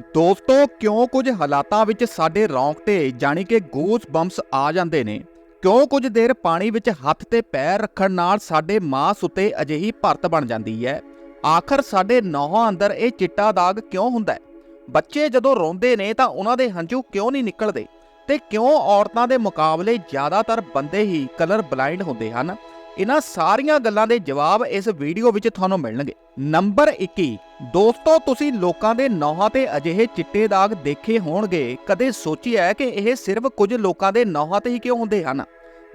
ਦੋਸਤੋ, ਕਿਉਂ ਕੁਝ ਹਾਲਾਤਾਂ ਵਿੱਚ ਸਾਡੇ ਰੌਂਗਟੇ ਜਾਣੀ ਕਿ ਗੂਸ ਬੰਪਸ ਆ ਜਾਂਦੇ ਨੇ? ਕਿਉਂ ਕੁਝ ਦੇਰ ਪਾਣੀ ਵਿੱਚ ਹੱਥ ਤੇ ਪੈਰ ਰੱਖਣ ਨਾਲ ਸਾਡੇ ਮਾਸ ਉੱਤੇ ਅਜਿਹੀ ਭਰਤ ਬਣ ਜਾਂਦੀ ਹੈ? ਆਖਰ ਸਾਡੇ ਨੌਹਾਂ ਅੰਦਰ ਇਹ ਚਿੱਟਾ ਦਾਗ ਕਿਉਂ ਹੁੰਦਾ ਹੈ? ਬੱਚੇ ਜਦੋਂ ਰੋਂਦੇ ਨੇ ਤਾਂ ਉਹਨਾਂ ਦੇ ਹੰਝੂ ਕਿਉਂ ਨਹੀਂ ਨਿਕਲਦੇ? ਤੇ ਕਿਉਂ ਔਰਤਾਂ ਦੇ ਮੁਕਾਬਲੇ ਜ਼ਿਆਦਾਤਰ ਬੰਦੇ ਹੀ ਕਲਰ ਬਲਾਈਂਡ ਹੁੰਦੇ ਹਨ? ਇਹਨਾਂ ਸਾਰੀਆਂ ਗੱਲਾਂ ਦੇ ਜਵਾਬ ਇਸ ਵੀਡੀਓ ਵਿੱਚ ਤੁਹਾਨੂੰ ਮਿਲਣਗੇ। ਨੰਬਰ 21 ਦੋਸਤੋ, ਤੁਸੀਂ ਲੋਕਾਂ ਦੇ ਨੌਹਾਂ ਤੇ ਅਜਿਹੇ ਚਿੱਟੇ ਦਾਗ ਦੇਖੇ ਹੋਣਗੇ। ਕਦੇ ਸੋਚਿਆ ਕਿ ਇਹ ਸਿਰਫ ਕੁਝ ਲੋਕਾਂ ਦੇ ਨੌਹਾਂ ਤੇ ਹੀ ਕਿਉਂ ਹੁੰਦੇ ਹਨ?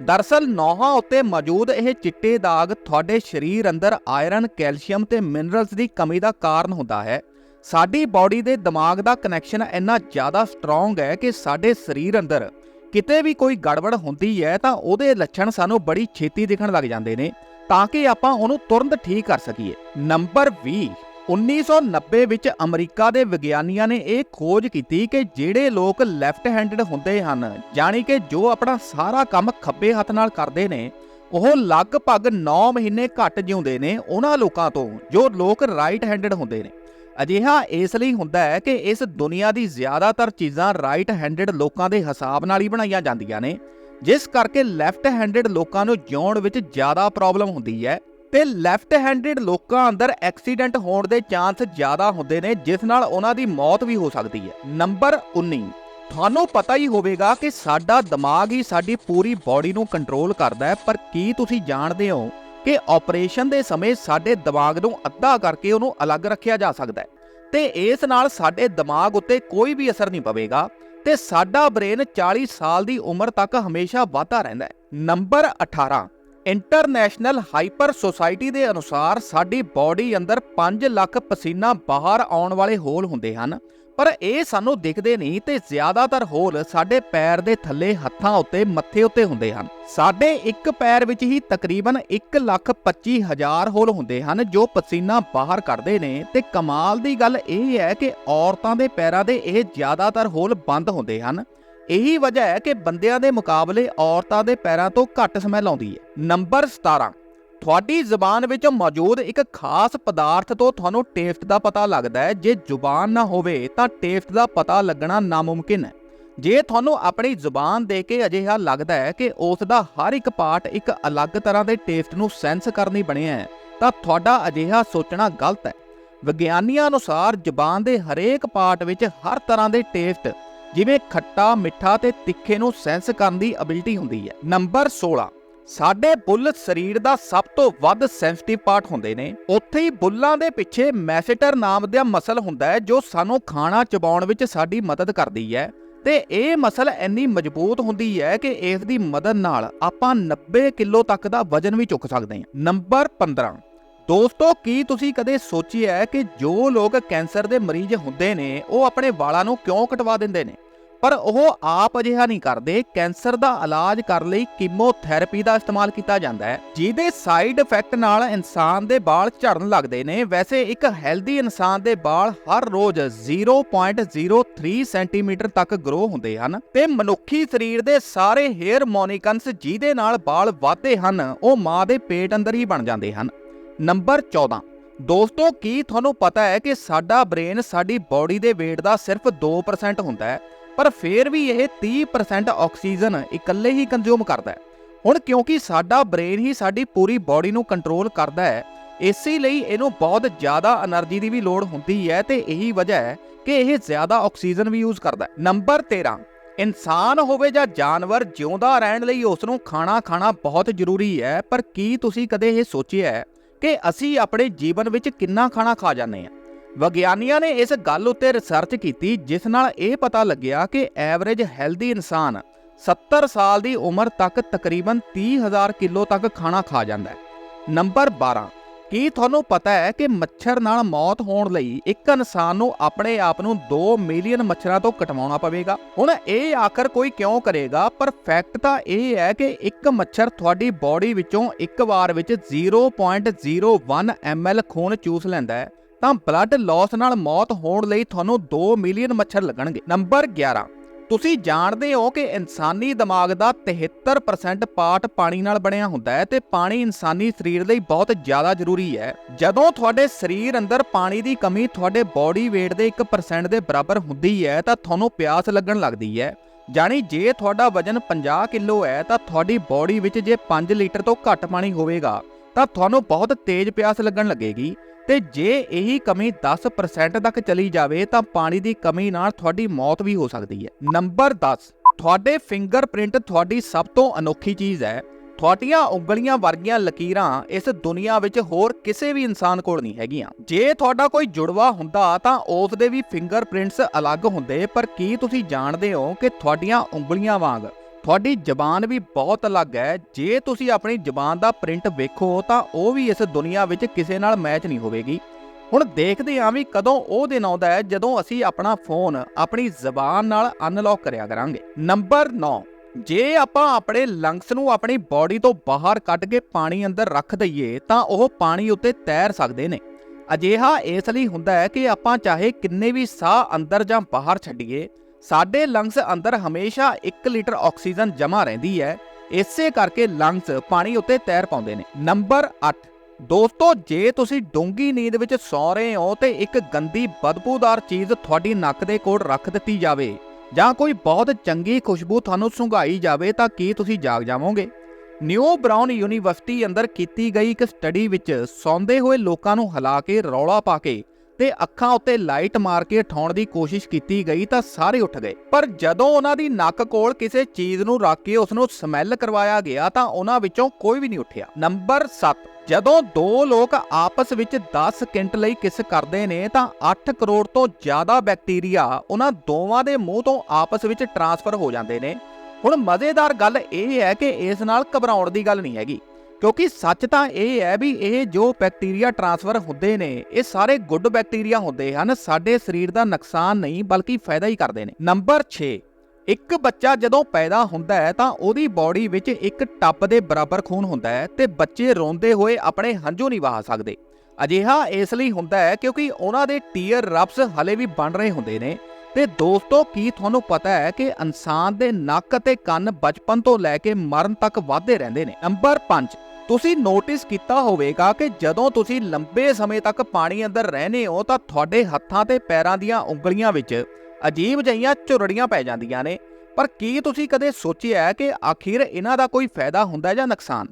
ਦਰਸਲ, ਨੌਹਾਂ ਉੱਤੇ ਮੌਜੂਦ ਇਹ ਚਿੱਟੇ ਦਾਗ ਤੁਹਾਡੇ ਸਰੀਰ ਅੰਦਰ ਆਇਰਨ, ਕੈਲਸ਼ੀਅਮ ਤੇ ਮਿਨਰਲਸ ਦੀ ਕਮੀ ਦਾ ਕਾਰਨ ਹੁੰਦਾ ਹੈ। ਸਾਡੀ ਬਾਡੀ ਦੇ ਦਿਮਾਗ ਦਾ ਕਨੈਕਸ਼ਨ ਇੰਨਾ ਜ਼ਿਆਦਾ ਸਟਰੋਂਗ ਹੈ ਕਿ ਸਾਡੇ ਸਰੀਰ ਅੰਦਰ ਕਿਤੇ ਵੀ ਕੋਈ ਗੜਬੜ ਹੁੰਦੀ ਹੈ ਤਾਂ ਉਹਦੇ ਲੱਛਣ ਸਾਨੂੰ ਬੜੀ ਛੇਤੀ ਦਿਖਣ ਲੱਗ ਜਾਂਦੇ ਨੇ, ਤਾਂ ਕਿ ਆਪਾਂ ਉਹਨੂੰ ਤੁਰੰਤ ਠੀਕ ਕਰ ਸਕੀਏ। ਨੰਬਰ 20 1990 ਵਿੱਚ ਅਮਰੀਕਾ ਦੇ ਵਿਗਿਆਨੀਆਂ ਨੇ ਇਹ ਖੋਜ ਕੀਤੀ ਕਿ ਜਿਹੜੇ ਲੋਕ ਲੈਫਟ ਹੈਂਡਡ ਹੁੰਦੇ ਹਨ, ਜਾਣੀ ਕਿ ਜੋ ਆਪਣਾ ਸਾਰਾ ਕੰਮ ਖੱਬੇ ਹੱਥ ਨਾਲ ਕਰਦੇ ਨੇ, ਉਹ ਲਗਭਗ 9 ਮਹੀਨੇ ਘੱਟ ਜਿਉਂਦੇ ਨੇ ਉਹਨਾਂ ਲੋਕਾਂ ਤੋਂ, ਜੋ ਲੋਕ ਰਾਈਟ ਹੈਂਡਡ ਹੁੰਦੇ ਨੇ। ਅਜਿਹਾ ਇਸ ਲਈ ਹੁੰਦਾ ਹੈ ਕਿ ਇਸ ਦੁਨੀਆ ਦੀ ਜ਼ਿਆਦਾਤਰ ਚੀਜ਼ਾਂ ਰਾਈਟ ਹੈਂਡਡ ਲੋਕਾਂ ਦੇ ਹਿਸਾਬ ਨਾਲ ਹੀ ਬਣਾਈਆਂ ਜਾਂਦੀਆਂ ਨੇ, ਜਿਸ ਕਰਕੇ ਲੈਫਟ ਹੈਂਡਡ ਲੋਕਾਂ ਨੂੰ ਜਿਉਣ ਵਿੱਚ ਜ਼ਿਆਦਾ ਪ੍ਰੋਬਲਮ ਹੁੰਦੀ ਹੈ ਤੇ ਲੈਫਟ ਹੈਂਡਡ ਲੋਕਾਂ ਅੰਦਰ ਐਕਸੀਡੈਂਟ ਹੋਣ ਦੇ ਚਾਂਸ ਜ਼ਿਆਦਾ ਹੁੰਦੇ ਨੇ, ਜਿਸ ਨਾਲ ਉਹਨਾਂ ਦੀ ਮੌਤ ਵੀ ਹੋ ਸਕਦੀ ਹੈ। ਨੰਬਰ 19 ਤੁਹਾਨੂੰ ਪਤਾ ਹੀ ਹੋਵੇਗਾ ਕਿ ਸਾਡਾ ਦਿਮਾਗ ਹੀ ਸਾਡੀ ਪੂਰੀ ਬਾਡੀ ਨੂੰ ਕੰਟਰੋਲ ਕਰਦਾ ਹੈ, ਪਰ ਕੀ ਤੁਸੀਂ ਜਾਣਦੇ ਹੋ ਕਿ ਆਪਰੇਸ਼ਨ ਦੇ ਸਮੇਂ ਸਾਡੇ ਦਿਮਾਗ ਨੂੰ ਅੱਧਾ ਕਰਕੇ ਉਹਨੂੰ ਅਲੱਗ ਰੱਖਿਆ ਜਾ ਸਕਦਾ ਹੈ? ਤੇ ਇਸ ਨਾਲ ਸਾਡੇ ਦਿਮਾਗ ਉੱਤੇ ਕੋਈ ਵੀ ਅਸਰ ਨਹੀਂ ਪਵੇਗਾ ਤੇ ਸਾਡਾ ਬ੍ਰੇਨ 40 ਸਾਲ ਦੀ ਉਮਰ ਤੱਕ ਹਮੇਸ਼ਾ ਵਧਦਾ ਰਹਿੰਦਾ ਹੈ। ਨੰਬਰ 18 ਇੰਟਰਨੈਸ਼ਨਲ ਹਾਈਪਰ ਸੁਸਾਇਟੀ ਦੇ ਅਨੁਸਾਰ ਸਾਡੀ ਬਾਡੀ ਅੰਦਰ 5 ਲੱਖ ਪਸੀਨਾ ਬਾਹਰ ਆਉਣ ਵਾਲੇ ਹੋਲ ਹੁੰਦੇ ਹਨ। ਪਰ ਇਹ ਸਾਨੂੰ ਦਿਖਦੇ ਨਹੀਂ ਤੇ ਜ਼ਿਆਦਾਤਰ ਹੋਲ ਸਾਡੇ ਪੈਰ ਦੇ ਥੱਲੇ ਹੱਥਾਂ ਉੱਤੇ, ਮੱਥੇ ਉੱਤੇ ਹੁੰਦੇ ਹਨ। ਸਾਡੇ ਇੱਕ ਪੈਰ ਵਿੱਚ ਹੀ ਤਕਰੀਬਨ 1 ਲੱਖ 25 ਹਜ਼ਾਰ ਹੋਲ ਹੁੰਦੇ ਹਨ ਜੋ ਪਸੀਨਾ ਬਾਹਰ ਕੱਢਦੇ ਨੇ ਤੇ ਕਮਾਲ ਦੀ ਗੱਲ ਇਹ ਹੈ ਕਿ ਔਰਤਾਂ ਦੇ ਪੈਰਾਂ ਦੇ ਇਹ ਜ਼ਿਆਦਾਤਰ ਹੋਲ ਬੰਦ ਹੁੰਦੇ ਹਨ। ਇਹੀ ਵਜ੍ਹਾ ਹੈ ਕਿ ਬੰਦਿਆਂ ਦੇ ਮੁਕਾਬਲੇ ਔਰਤਾਂ ਦੇ ਪੈਰਾਂ ਤੋਂ ਘੱਟ ਸਮੈਲ ਆਉਂਦੀ ਹੈ। ਨੰਬਰ 17 ਤੁਹਾਡੀ ਜ਼ੁਬਾਨ ਵਿੱਚ ਮੌਜੂਦ ਇੱਕ ਖਾਸ ਪਦਾਰਥ ਤੋਂ ਤੁਹਾਨੂੰ ਟੇਸਟ ਦਾ ਪਤਾ ਲੱਗਦਾ ਹੈ। ਜੇ ਜ਼ੁਬਾਨ ਨਾ ਹੋਵੇ ਤਾਂ ਟੇਸਟ ਦਾ ਪਤਾ ਲੱਗਣਾ ਨਾਮੁਮਕਿਨ ਹੈ। ਜੇ ਤੁਹਾਨੂੰ ਆਪਣੀ ਜ਼ੁਬਾਨ ਦੇ ਕੇ ਅਜਿਹਾ ਲੱਗਦਾ ਹੈ ਕਿ ਉਸ ਦਾ ਹਰ ਇੱਕ ਪਾਰਟ ਇੱਕ ਅਲੱਗ ਤਰ੍ਹਾਂ ਦੇ ਟੇਸਟ ਨੂੰ ਸੈਂਸ ਕਰਨੀ ਬਣਿਆ ਹੈ, ਤਾਂ ਤੁਹਾਡਾ ਅਜਿਹਾ ਸੋਚਣਾ ਗਲਤ ਹੈ। ਵਿਗਿਆਨੀਆਂ ਅਨੁਸਾਰ ਜ਼ੁਬਾਨ ਦੇ ਹਰੇਕ ਪਾਰਟ ਵਿੱਚ ਹਰ ਤਰ੍ਹਾਂ ਦੇ ਟੇਸਟ ਜਿਵੇਂ ਖੱਟਾ, ਮਿੱਠਾ ਤੇ ਤਿੱਖੇ ਨੂੰ ਸੈਂਸ ਕਰਨ ਦੀ ਅਬਿਲਿਟੀ ਹੁੰਦੀ ਹੈ। ਨੰਬਰ 16 ਸਾਡੇ ਬੁੱਲ ਸਰੀਰ ਦਾ ਸਭ ਤੋਂ ਵੱਧ ਸੈਂਸਿਟਿਵ ਪਾਰਟ ਹੁੰਦੇ ਨੇ। ਉੱਥੇ ਹੀ ਬੁੱਲਾਂ ਦੇ ਪਿੱਛੇ ਮੈਸੇਟਰ ਨਾਮ ਦਾ ਮਸਲ ਹੁੰਦਾ ਹੈ, ਜੋ ਸਾਨੂੰ ਖਾਣਾ ਚਬਾਉਣ ਵਿੱਚ ਸਾਡੀ ਮਦਦ ਕਰਦੀ ਹੈ। ਤੇ ਇਹ ਮਸਲ ਇੰਨੀ ਮਜ਼ਬੂਤ ਹੁੰਦੀ ਹੈ ਕਿ ਇਸ ਦੀ ਮਦਦ ਨਾਲ ਆਪਾਂ 90 ਕਿਲੋ ਤੱਕ ਦਾ ਵਜ਼ਨ ਵੀ ਚੁੱਕ ਸਕਦੇ ਹਾਂ। ਨੰਬਰ 15 ਦੋਸਤੋ, ਕੀ ਤੁਸੀਂ ਕਦੇ ਸੋਚਿਆ ਹੈ ਕਿ ਜੋ ਲੋਕ ਕੈਂਸਰ ਦੇ ਮਰੀਜ਼ ਹੁੰਦੇ ਨੇ, ਉਹ ਆਪਣੇ ਵਾਲਾਂ ਨੂੰ ਕਿਉਂ ਕਟਵਾ ਦਿੰਦੇ ਨੇ? ਪਰ ਉਹ ਆਪ ਅਜਿਹਾ ਨਹੀਂ ਕਰਦੇ। ਕੈਂਸਰ ਦਾ ਇਲਾਜ ਕਰਨ ਲਈ ਕੀਮੋਥੈਰੇਪੀ ਦਾ ਇਸਤੇਮਾਲ ਕੀਤਾ ਜਾਂਦਾ ਹੈ, ਜਿਹਦੇ ਸਾਈਡ ਇਫੈਕਟ ਨਾਲ ਇਨਸਾਨ ਦੇ ਵਾਲ ਝੜਨ ਲੱਗਦੇ ਨੇ। ਵੈਸੇ ਇੱਕ ਹੈਲਦੀ ਇਨਸਾਨ ਦੇ ਵਾਲ ਹਰ ਰੋਜ਼ 0.03 ਸੈਂਟੀਮੀਟਰ ਤੱਕ ਗਰੋ ਹੁੰਦੇ ਹਨ ਤੇ ਮਨੁੱਖੀ ਸਰੀਰ ਦੇ ਸਾਰੇ ਹੇਅਰ ਮੋਨਿਕਨਸ ਜਿਹਦੇ ਨਾਲ ਵਾਲ ਵਧਦੇ ਹਨ, ਉਹ ਮਾਂ ਦੇ ਪੇਟ ਅੰਦਰ ਹੀ ਬਣ ਜਾਂਦੇ ਹਨ। ਨੰਬਰ 14 ਦੋਸਤੋ, ਕੀ ਤੁਹਾਨੂੰ ਪਤਾ ਹੈ ਕਿ ਸਾਡਾ ਬ੍ਰੇਨ ਸਾਡੀ ਬਾਡੀ ਦੇ weight ਦਾ ਸਿਰਫ 2% ਹੁੰਦਾ ਹੈ, ਪਰ ਫਿਰ ਵੀ ਇਹ 30% ਆਕਸੀਜਨ ਇਕੱਲੇ ਹੀ ਕੰਜ਼ੂਮ ਕਰਦਾ ਹੈ। ਹੁਣ ਕਿਉਂਕਿ ਸਾਡਾ ਬ੍ਰੇਨ ਹੀ ਸਾਡੀ ਪੂਰੀ ਬਾਡੀ ਨੂੰ ਕੰਟਰੋਲ ਕਰਦਾ ਹੈ, ਇਸੇ ਲਈ ਇਹਨੂੰ ਬਹੁਤ ਜ਼ਿਆਦਾ એનર્ਜੀ ਦੀ ਵੀ ਲੋੜ ਹੁੰਦੀ ਹੈ ਤੇ ਇਹੀ ਵਜ੍ਹਾ ਹੈ ਕਿ ਇਹ ਜ਼ਿਆਦਾ ਆਕਸੀਜਨ ਵੀ ਯੂਜ਼ ਕਰਦਾ ਹੈ। ਨੰਬਰ 13 ਇਨਸਾਨ ਹੋਵੇ ਜਾਂ ਜਾਨਵਰ, ਜਿਉਂਦਾ ਰਹਿਣ ਲਈ ਉਸ ਨੂੰ ਖਾਣਾ ਖਾਣਾ ਬਹੁਤ ਜ਼ਰੂਰੀ ਹੈ, ਪਰ ਕੀ ਤੁਸੀਂ ਕਦੇ ਇਹ ਸੋਚਿਆ ਹੈ ਕਿ ਅਸੀਂ ਆਪਣੇ ਜੀਵਨ ਵਿੱਚ ਕਿੰਨਾ ਖਾਣਾ ਖਾ ਜਾਂਦੇ ਹਾਂ। ਵਿਗਿਆਨੀਆਂ ਨੇ ਇਸ ਗੱਲ ਉੱਤੇ ਰਿਸਰਚ ਕੀਤੀ, ਜਿਸ ਨਾਲ ਇਹ ਪਤਾ ਲੱਗਿਆ ਕਿ ਐਵਰੇਜ ਹੈਲਦੀ ਇਨਸਾਨ 70 ਸਾਲ ਦੀ ਉਮਰ ਤੱਕ ਤਕਰੀਬਨ 30000 ਕਿਲੋ ਤੱਕ ਖਾਣਾ ਖਾ ਜਾਂਦਾ ਹੈ। ਨੰਬਰ 12 ਕੀ ਤੁਹਾਨੂੰ ਪਤਾ ਹੈ ਕਿ ਮੱਛਰ ਨਾਲ ਮੌਤ ਹੋਣ ਲਈ ਇੱਕ ਇਨਸਾਨ ਨੂੰ ਆਪਣੇ ਆਪ ਨੂੰ 2 ਮਿਲੀਅਨ ਮੱਛਰਾਂ ਤੋਂ ਕਟਵਾਉਣਾ ਪਵੇਗਾ? ਹੁਣ ਇਹ ਆਖਰ ਕੋਈ ਕਿਉਂ ਕਰੇਗਾ? ਪਰ ਫੈਕਟ ਤਾਂ ਇਹ ਹੈ ਕਿ ਇੱਕ ਮੱਛਰ ਤੁਹਾਡੀ ਬਾਡੀ ਵਿੱਚੋਂ ਇੱਕ ਵਾਰ ਵਿੱਚ 0.01 ml ਖੂਨ ਚੂਸ ਲੈਂਦਾ ਹੈ। ਤਾਂ ਬਲੱਡ ਲਾਸ ਨਾਲ ਮੌਤ ਹੋਣ ਲਈ ਤੁਹਾਨੂੰ 2 ਮਿਲੀਅਨ ਮੱਛਰ ਲੱਗਣਗੇ। ਨੰਬਰ 11 ਤੁਸੀਂ ਜਾਣਦੇ ਹੋ ਕਿ ਇਨਸਾਨੀ ਦਿਮਾਗ ਦਾ 73% ਪਾਰਟ ਪਾਣੀ ਨਾਲ ਬਣਿਆ ਹੁੰਦਾ ਹੈ ਤੇ ਪਾਣੀ ਇਨਸਾਨੀ ਸਰੀਰ ਲਈ ਬਹੁਤ ਜ਼ਿਆਦਾ ਜ਼ਰੂਰੀ ਹੈ। ਜਦੋਂ ਤੁਹਾਡੇ ਸਰੀਰ ਅੰਦਰ ਪਾਣੀ ਦੀ ਕਮੀ ਤੁਹਾਡੇ ਬਾਡੀ weight ਦੇ 1% ਦੇ ਬਰਾਬਰ ਹੁੰਦੀ ਹੈ, ਤਾਂ ਤੁਹਾਨੂੰ ਪਿਆਸ ਲੱਗਣ ਲੱਗਦੀ ਹੈ। ਜਾਣੀ ਜੇ ਤੁਹਾਡਾ ਵਜਨ 50 ਕਿਲੋ ਹੈ, ਤਾਂ ਤੁਹਾਡੀ ਬਾਡੀ ਵਿੱਚ ਜੇ 5 ਲੀਟਰ ਤੋਂ ਘੱਟ ਪਾਣੀ ਹੋਵੇਗਾ, ਤਾਂ ਤੁਹਾਨੂੰ ਬਹੁਤ ਤੇਜ਼ ਪਿਆਸ ਲੱਗਣ ਲੱਗੇਗੀ। ਤੇ ਜੇ ਇਹੀ ਕਮੀ 10% ਤੱਕ ਚਲੀ ਜਾਵੇ ਤਾਂ ਪਾਣੀ ਦੀ ਕਮੀ ਨਾਲ ਤੁਹਾਡੀ ਮੌਤ ਵੀ ਹੋ ਸਕਦੀ ਹੈ। ਨੰਬਰ 10 ਤੁਹਾਡੇ ਫਿੰਗਰਪ੍ਰਿੰਟ ਤੁਹਾਡੀ ਸਭ ਤੋਂ ਅਨੋਖੀ ਚੀਜ਼ ਹੈ। ਤੁਹਾਡੀਆਂ ਉਂਗਲੀਆਂ ਵਰਗੀਆਂ ਲਕੀਰਾਂ ਇਸ ਦੁਨੀਆ ਵਿੱਚ ਹੋਰ ਕਿਸੇ ਵੀ ਇਨਸਾਨ ਕੋਲ ਨਹੀਂ ਹੈਗੀਆਂ। ਜੇ ਤੁਹਾਡਾ ਕੋਈ ਜੁੜਵਾ ਹੁੰਦਾ ਤਾਂ ਉਸ ਦੇ ਵੀ ਫਿੰਗਰਪ੍ਰਿੰਟਸ ਅਲੱਗ ਹੁੰਦੇ, ਪਰ ਕੀ ਤੁਸੀਂ ਜਾਣਦੇ ਹੋ ਕਿ ਤੁਹਾਡੀਆਂ ਉਂਗਲੀਆਂ ਵਾਂਗ? ਤੁਹਾਡੀ ਜ਼ਬਾਨ ਵੀ ਬਹੁਤ ਅਲੱਗ ਹੈ। ਜੇ ਤੁਸੀਂ ਆਪਣੀ ਜ਼ਬਾਨ ਦਾ ਪ੍ਰਿੰਟ ਵੇਖੋ, ਤਾਂ ਉਹ ਵੀ ਇਸ ਦੁਨੀਆ ਵਿੱਚ ਕਿਸੇ ਨਾਲ ਮੈਚ ਨਹੀਂ ਹੋਵੇਗੀ। ਹੁਣ ਦੇਖਦੇ ਹਾਂ ਵੀ ਕਦੋਂ ਉਹ ਦਿਨ ਆਉਂਦਾ ਹੈ, ਜਦੋਂ ਅਸੀਂ ਆਪਣਾ ਫੋਨ ਆਪਣੀ ਜ਼ਬਾਨ ਨਾਲ ਅਨਲੌਕ ਕਰਿਆ ਕਰਾਂਗੇ। ਨੰਬਰ 9 ਜੇ ਆਪਾਂ ਆਪਣੇ ਲੰਗਸ ਨੂੰ ਆਪਣੀ ਬਾਡੀ ਤੋਂ ਬਾਹਰ ਕੱਢ ਕੇ ਪਾਣੀ ਅੰਦਰ ਰੱਖ ਦਈਏ, ਤਾਂ ਉਹ ਪਾਣੀ ਉੱਤੇ ਤੈਰ ਸਕਦੇ ਨੇ। ਅਜਿਹਾ ਇਸ ਲਈ ਹੁੰਦਾ ਹੈ ਕਿ ਆਪਾਂ ਚਾਹੇ ਕਿੰਨੇ ਵੀ ਸਾਹ ਅੰਦਰ ਜਾਂ ਬਾਹਰ ਛੱਡੀਏ ਸਾਡੇ ਲੰਗਸ ਅੰਦਰ ਹਮੇਸ਼ਾ 1 ਲੀਟਰ ਆਕਸੀਜਨ ਜਮ੍ਹਾਂ ਰਹਿੰਦੀ ਹੈ। ਇਸੇ ਕਰਕੇ ਲੰਗਸ ਪਾਣੀ ਉੱਤੇ ਤੈਰ ਪਾਉਂਦੇ ਨੇ। ਨੰਬਰ 8 ਦੋਸਤੋ, ਜੇ ਤੁਸੀਂ ਡੂੰਗੀ ਨੀਂਦ ਵਿੱਚ ਸੌ ਰਹੇ ਹੋ ਤੇ ਇੱਕ ਗੰਦੀ, ਬਦਬੂਦਾਰ ਚੀਜ਼ ਤੁਹਾਡੀ ਨੱਕ ਦੇ ਕੋਲ ਰੱਖ ਦਿੱਤੀ ਜਾਵੇ ਜਾਂ ਕੋਈ ਬਹੁਤ ਚੰਗੀ ਖੁਸ਼ਬੂ ਤੁਹਾਨੂੰ ਸੁੰਘਾਈ ਜਾਵੇ ਤਾਂ ਕੀ ਤੁਸੀਂ ਜਾਗ ਜਾਵੋਗੇ? ਨਿਊ ਬ੍ਰਾਊਨ ਯੂਨੀਵਰਸਿਟੀ ਅੰਦਰ ਕੀਤੀ ਗਈ ਇੱਕ ਸਟੱਡੀ ਵਿੱਚ ਸੌਂਦੇ ਹੋਏ ਲੋਕਾਂ ਨੂੰ ਹਿਲਾ ਕੇ ਰੌਲਾ ਪਾ ਕੇ ਤੇ ਅੱਖਾਂ ਉੱਤੇ ਲਾਈਟ ਮਾਰ ਕੇ ਉਠਾਉਣ ਦੀ ਕੋਸ਼ਿਸ਼ ਕੀਤੀ ਗਈ ਤਾਂ ਸਾਰੇ ਉੱਠ ਗਏ। ਪਰ ਜਦੋਂ ਉਹਨਾਂ ਦੀ ਨੱਕ ਕੋਲ ਕਿਸੇ ਚੀਜ਼ ਨੂੰ ਰੱਖ ਕੇ ਉਸ ਨੂੰ ਸਮੈਲ ਕਰਵਾਇਆ ਗਿਆ ਤਾਂ ਉਹਨਾਂ ਵਿੱਚੋਂ ਕੋਈ ਵੀ ਨਹੀਂ ਉੱਠਿਆ। ਨੰਬਰ 7 ਜਦੋਂ ਦੋ ਲੋਕ ਆਪਸ ਵਿੱਚ 10 ਸਕਿੰਟ ਲਈ ਕਿਸ ਕਰਦੇ ਨੇ ਤਾਂ 8 ਕਰੋੜ ਤੋਂ ਜ਼ਿਆਦਾ ਬੈਕਟੀਰੀਆ ਉਹਨਾਂ ਦੋਵਾਂ ਦੇ ਮੂੰਹ ਤੋਂ ਆਪਸ ਵਿੱਚ ਟਰਾਂਸਫਰ ਹੋ ਜਾਂਦੇ ਨੇ। ਹੁਣ ਮਜ਼ੇਦਾਰ ਗੱਲ ਇਹ ਹੈ ਕਿ ਇਸ ਨਾਲ ਘਬਰਾਉਣ ਦੀ ਗੱਲ ਨਹੀਂ ਹੈਗੀ। ਕਿਉਂਕਿ ਸੱਚ ਤਾਂ ਇਹ ਹੈ ਵੀ ਇਹ ਜੋ ਬੈਕਟੀਰੀਆ ਟਰਾਂਸਫਰ ਹੁੰਦੇ ਨੇ, ਇਹ ਸਾਰੇ ਗੁੱਡ ਬੈਕਟੀਰੀਆ ਹੁੰਦੇ ਹਨ, ਸਾਡੇ ਸਰੀਰ ਦਾ ਨੁਕਸਾਨ ਨਹੀਂ ਬਲਕਿ ਫਾਇਦਾ ਹੀ ਕਰਦੇ ਨੇ। ਨੰਬਰ 6 ਇੱਕ ਬੱਚਾ ਜਦੋਂ ਪੈਦਾ ਹੁੰਦਾ ਹੈ ਤਾਂ ਉਹਦੀ ਬਾਡੀ ਵਿੱਚ ਇੱਕ ਟੱਬ ਦੇ ਬਰਾਬਰ ਖੂਨ ਹੁੰਦਾ ਹੈ ਤੇ ਬੱਚੇ ਰੋਂਦੇ ਹੋਏ ਆਪਣੇ ਹੰਝੂ ਨਹੀਂ ਵਹਾ ਸਕਦੇ। ਅਜਿਹਾ ਇਸ ਲਈ ਹੁੰਦਾ ਹੈ ਕਿਉਂਕਿ ਉਹਨਾਂ ਦੇ ਟੀਅਰ ਰਬਸ ਹਲੇ ਵੀ ਬਣ ਰਹੇ ਹੁੰਦੇ ਨੇ ਤੇ ਦੋਸਤੋ, ਕੀ ਤੁਹਾਨੂੰ ਪਤਾ ਹੈ ਕਿ ਇਨਸਾਨ ਦੇ ਨੱਕ ਅਤੇ ਕੰਨ ਬਚਪਨ ਤੋਂ ਲੈ ਕੇ ਮਰਨ ਤੱਕ ਵਧਦੇ ਰਹਿੰਦੇ ਨੇ? ਨੰਬਰ 5 ਤੁਸੀਂ ਨੋਟਿਸ ਕੀਤਾ ਹੋਵੇਗਾ ਕਿ ਜਦੋਂ ਤੁਸੀਂ ਲੰਬੇ ਸਮੇਂ ਤੱਕ ਪਾਣੀ ਅੰਦਰ ਰਹਨੇ ਹੋ, ਤਾਂ ਤੁਹਾਡੇ ਹੱਥਾਂ ਤੇ ਪੈਰਾਂ ਦੀਆਂ ਉਂਗਲੀਆਂ ਵਿੱਚ ਅਜੀਬ ਜਿਹੀਆਂ ਝੁਰੜੀਆਂ ਪੈ ਜਾਂਦੀਆਂ ਨੇ। ਪਰ ਕੀ ਤੁਸੀਂ ਕਦੇ ਸੋਚਿਆ ਹੈ ਕਿ ਆਖਿਰ ਇਹਨਾਂ ਦਾ ਕੋਈ ਫਾਇਦਾ ਹੁੰਦਾ ਜਾਂ ਨੁਕਸਾਨ?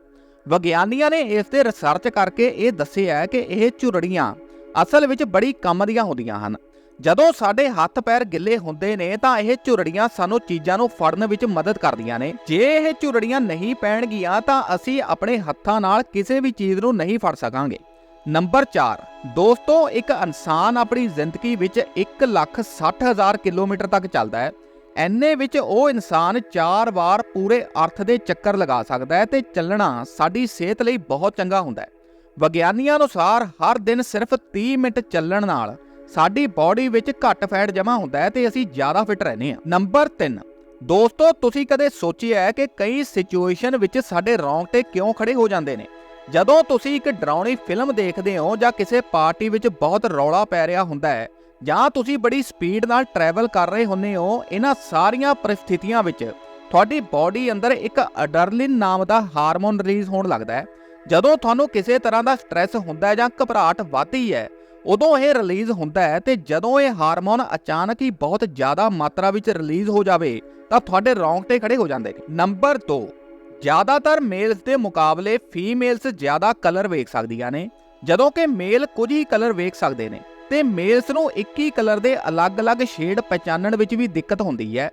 ਵਿਗਿਆਨੀਆਂ ਨੇ ਇਸ ਤੇ ਰਿਸਰਚ ਕਰਕੇ ਇਹ ਦੱਸਿਆ ਹੈ ਕਿ ਇਹ ਝੁਰੜੀਆਂ ਅਸਲ ਵਿੱਚ ਬੜੀ ਕੰਮ ਦੀਆਂ ਹੁੰਦੀਆਂ ਹਨ। ਜਦੋਂ ਸਾਡੇ ਹੱਥ ਪੈਰ ਗਿੱਲੇ ਹੁੰਦੇ ਨੇ ਤਾਂ ਇਹ ਝੁਰੜੀਆਂ ਸਾਨੂੰ ਚੀਜ਼ਾਂ ਨੂੰ ਫੜਨ ਵਿੱਚ ਮਦਦ ਕਰਦੀਆਂ ਨੇ। ਜੇ ਇਹ ਝੁਰੜੀਆਂ ਨਹੀਂ ਪੈਣਗੀਆਂ ਤਾਂ ਅਸੀਂ ਆਪਣੇ ਹੱਥਾਂ ਨਾਲ ਕਿਸੇ ਵੀ ਚੀਜ਼ ਨੂੰ ਨਹੀਂ ਫੜ ਸਕਾਂਗੇ। ਨੰਬਰ 4 ਦੋਸਤੋ, ਇੱਕ ਇਨਸਾਨ ਆਪਣੀ ਜ਼ਿੰਦਗੀ ਵਿੱਚ 160000 ਕਿਲੋਮੀਟਰ ਤੱਕ ਚੱਲਦਾ ਹੈ। ਐਨੇ ਵਿੱਚ ਉਹ ਇਨਸਾਨ 4 ਵਾਰ ਪੂਰੇ ਅਰਥ ਦੇ ਚੱਕਰ ਲਗਾ ਸਕਦਾ ਹੈ ਤੇ ਚੱਲਣਾ ਸਾਡੀ ਸਿਹਤ ਲਈ ਬਹੁਤ ਚੰਗਾ ਹੁੰਦਾ ਹੈ। ਵਿਗਿਆਨੀਆਂ ਅਨੁਸਾਰ ਹਰ ਦਿਨ ਸਿਰਫ 30 ਮਿੰਟ ਚੱਲਣ ਨਾਲ ਸਾਡੀ ਬਾਡੀ ਵਿੱਚ ਘੱਟ ਫੈਟ ਜਮ੍ਹਾਂ ਹੁੰਦਾ ਹੈ ਤੇ ਅਸੀਂ ਜ਼ਿਆਦਾ ਫਿਟ ਰਹਿੰਦੇ ਹਾਂ। ਨੰਬਰ 3 ਦੋਸਤੋ, ਤੁਸੀਂ ਕਦੇ ਸੋਚਿਆ ਹੈ ਕਿ ਕਈ ਸਿਚੁਏਸ਼ਨ ਵਿੱਚ ਸਾਡੇ ਰੌਂਗਟੇ ਕਿਉਂ ਖੜੇ ਹੋ ਜਾਂਦੇ ਨੇ? ਜਦੋਂ ਤੁਸੀਂ ਇੱਕ ਡਰਾਉਣੀ ਫਿਲਮ ਦੇਖਦੇ ਹੋ ਜਾਂ ਕਿਸੇ ਪਾਰਟੀ ਵਿੱਚ ਬਹੁਤ ਰੌਲਾ ਪੈ ਰਿਹਾ ਹੁੰਦਾ ਹੈ, ਜਾਂ ਤੁਸੀਂ ਬੜੀ ਸਪੀਡ ਨਾਲ ਟਰੈਵਲ ਕਰ ਰਹੇ ਹੁੰਦੇ ਹੋ, ਇਹਨਾਂ ਸਾਰੀਆਂ ਪਰਿਸਥਿਤੀਆਂ ਵਿੱਚ ਤੁਹਾਡੀ ਬਾਡੀ ਅੰਦਰ ਇੱਕ ਅਡਰਲਿਨ ਨਾਮ ਦਾ ਹਾਰਮੋਨ ਰਿਲੀਜ਼ ਹੋਣ ਲੱਗਦਾ ਹੈ। ਜਦੋਂ ਤੁਹਾਨੂੰ ਕਿਸੇ ਤਰ੍ਹਾਂ ਦਾ ਸਟ੍ਰੈਸ ਹੁੰਦਾ ਹੈ ਜਾਂ ਘਬਰਾਹਟ ਵੱਧਦੀ ਹੈ ਉਦੋਂ ਇਹ ਰਿਲੀਜ਼ ਹੁੰਦਾ ਹੈ ਤੇ ਜਦੋਂ ਇਹ ਹਾਰਮੋਨ ਅਚਾਨਕ ਹੀ ਬਹੁਤ ਜ਼ਿਆਦਾ ਮਾਤਰਾ ਵਿੱਚ ਰਿਲੀਜ਼ ਹੋ ਜਾਵੇ, ਤਾਂ ਤੁਹਾਡੇ ਰੌਂਗਟੇ ਖੜੇ ਹੋ ਜਾਂਦੇ ਨੇ। ਨੰਬਰ 2 ਜ਼ਿਆਦਾਤਰ ਮੇਲਸ ਦੇ ਮੁਕਾਬਲੇ ਫੀਮੇਲਸ ਜ਼ਿਆਦਾ ਕਲਰ ਵੇਖ ਸਕਦੀਆਂ ਨੇ। ਜਦੋਂ ਕਿ ਮੇਲ ਕੁਝ ਹੀ ਕਲਰ ਵੇਖ ਸਕਦੇ ਨੇ, ਤੇ ਮੇਲਸ ਨੂੰ ਇੱਕ ਹੀ ਕਲਰ ਦੇ ਅਲੱਗ-ਅਲੱਗ ਸ਼ੇਡ ਪਛਾਣਨ ਵਿੱਚ ਵੀ ਦਿੱਕਤ ਹੁੰਦੀ ਹੈ।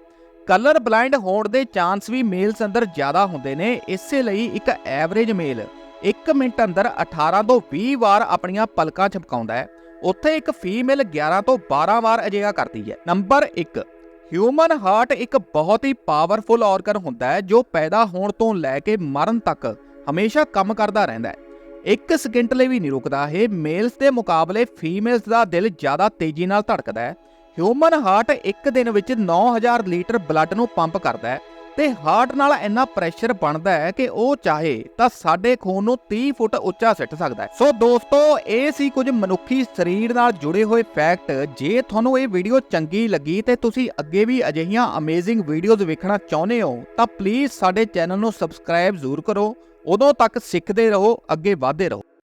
ਕਲਰ ਬਲਾਈਂਡ ਹੋਣ ਦੇ ਚਾਂਸ ਵੀ ਮੇਲਸ ਅੰਦਰ ਜ਼ਿਆਦਾ ਹੁੰਦੇ ਨੇ, ਇਸੇ ਲਈ ਇੱਕ ਐਵਰੇਜ ਮੇਲ 1 ਮਿੰਟ ਅੰਦਰ 18 ਤੋਂ 20 ਵਾਰ ਆਪਣੀਆਂ ਪਲਕਾਂ ਝਪਕਾਉਂਦਾ ਹੈ। ਉੱਥੇ ਇੱਕ ਫੀਮੇਲ 11 ਤੋਂ 12 ਵਾਰ ਅਜਿਹਾ ਕਰਦੀ ਹੈ। ਨੰਬਰ 1 ਹਿਊਮਨ ਹਾਰਟ ਇੱਕ ਬਹੁਤ ਹੀ ਪਾਵਰਫੁਲ ਆਰਗਨ ਹੁੰਦਾ ਹੈ, ਜੋ ਪੈਦਾ ਹੋਣ ਤੋਂ ਲੈ ਕੇ ਮਰਨ ਤੱਕ ਹਮੇਸ਼ਾ ਕੰਮ ਕਰਦਾ ਰਹਿੰਦਾ ਹੈ। ਇੱਕ ਸਕਿੰਟ ਲਈ ਵੀ ਨਹੀਂ ਰੁਕਦਾ ਇਹ ਮੇਲਸ ਦੇ ਮੁਕਾਬਲੇ ਫੀਮੇਲਸ ਦਾ ਦਿਲ ਜ਼ਿਆਦਾ ਤੇਜ਼ੀ ਨਾਲ ਧੜਕਦਾ ਹੈ। ਹਿਊਮਨ ਹਾਰਟ ਇੱਕ ਦਿਨ ਵਿੱਚ 9000 ਲੀਟਰ ਬਲੱਡ ਨੂੰ ਪੰਪ ਕਰਦਾ ਹੈ। ਤੇ ਹਾਰਟ ਨਾਲ ਇੰਨਾ ਪ੍ਰੈਸ਼ਰ ਬਣਦਾ ਹੈ ਕਿ ਉਹ ਚਾਹੇ ਤਾਂ ਸਾਡੇ ਖੂਨ ਨੂੰ 30 ਫੁੱਟ ਉੱਚਾ ਸਿੱਟ ਸਕਦਾ ਹੈ। ਸੋ ਦੋਸਤੋ, ਇਹ ਸੀ ਕੁਝ ਮਨੁੱਖੀ ਸਰੀਰ ਨਾਲ ਜੁੜੇ ਹੋਏ ਫੈਕਟ। ਜੇ ਤੁਹਾਨੂੰ ਇਹ ਵੀਡੀਓ ਚੰਗੀ ਲੱਗੀ ਤੇ ਤੁਸੀਂ ਅੱਗੇ ਵੀ ਅਜਿਹੀਆਂ ਅਮੇਜ਼ਿੰਗ ਵੀਡੀਓਜ਼ ਵੇਖਣਾ ਚਾਹੁੰਦੇ ਹੋ, ਤਾਂ ਪਲੀਜ਼ ਸਾਡੇ ਚੈਨਲ ਨੂੰ ਸਬਸਕ੍ਰਾਈਬ ਜ਼ਰੂਰ ਕਰੋ। ਉਦੋਂ ਤੱਕ ਸਿੱਖਦੇ ਰਹੋ, ਅੱਗੇ ਵਧਦੇ ਰਹੋ।